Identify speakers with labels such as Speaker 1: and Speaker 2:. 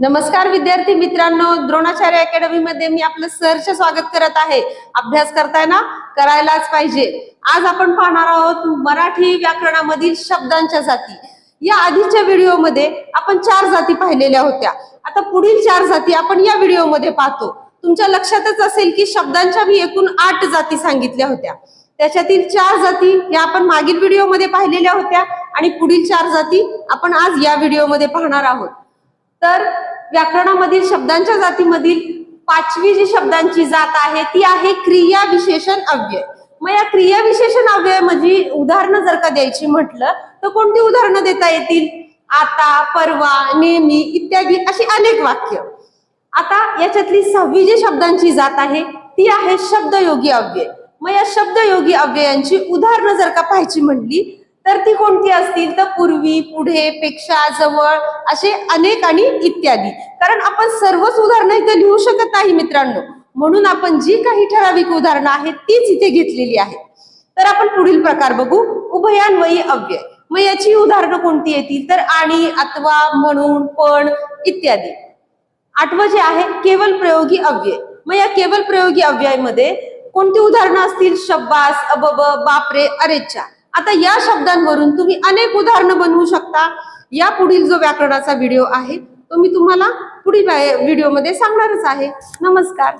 Speaker 1: नमस्कार विद्यार्थी मित्रांनो द्रोणाचार्य अकॅडमी मध्ये मी आपलं सहर्ष स्वागत करत आहे. अभ्यास करताय ना? करायलाच पाहिजे. आज आपण पाहणार आहोत मराठी व्याकरणामधील शब्दांच्या जाती. या आधीच्या व्हिडिओमध्ये आपण चार जाती पाहिलेल्या होत्या. आता पुढील चार जाती आपण या व्हिडिओमध्ये पाहतो. तुमच्या लक्षातच असेल की शब्दांच्या मी एकूण आठ जाती सांगितल्या होत्या. त्याच्यातील चार जाती या आपण मागील व्हिडिओमध्ये पाहिलेल्या होत्या आणि पुढील चार जाती आपण आज या व्हिडिओमध्ये पाहणार आहोत. तर व्याकरणामधील शब्दांच्या जातीमधील पाचवी जी शब्दांची जात आहे ती आहे क्रिया विशेषण अव्यय. मग या क्रिया विशेषण अव्यय म्हणजे उदाहरणं जर का द्यायची म्हटलं तर कोणती उदाहरणं देता येतील? आता परवा नेहमी इत्यादी अशी अनेक वाक्य. आता याच्यातली सहावी जी शब्दांची जात आहे ती आहे शब्दयोगी अव्यय. मग या शब्दयोगी अव्ययांची उदाहरणं जर का पाहायची म्हणली तर ती कोणती असतील? तर पूर्वी पुढे पेक्षा जवळ असे अनेक आणि इत्यादी. कारण आपण सर्वच उदाहरणं इथे लिहू शकत नाही मित्रांनो. म्हणून आपण जी काही ठराविक उदाहरणं आहेत तीच इथे घेतलेली आहेत. तर आपण पुढील प्रकार बघू. उभयान्वयी अव्यय. मग याची उदाहरणं कोणती येतील? तर आणि अथवा म्हणून पण इत्यादी. आठवं जे आहे केवल प्रयोगी अव्यय. मग या केवल प्रयोगी अव्ययामध्ये कोणती उदाहरणं असतील? शब्बास अबब बापरे अरेच्छा आता या शब्दांवरून तुम्ही अनेक उदाहरणं बनवू शकता. या पुढील जो व्याकरणाचा व्हिडिओ आहे तो मी तुम्हाला पुढील व्हिडिओमध्ये सांगणारच आहे. नमस्कार.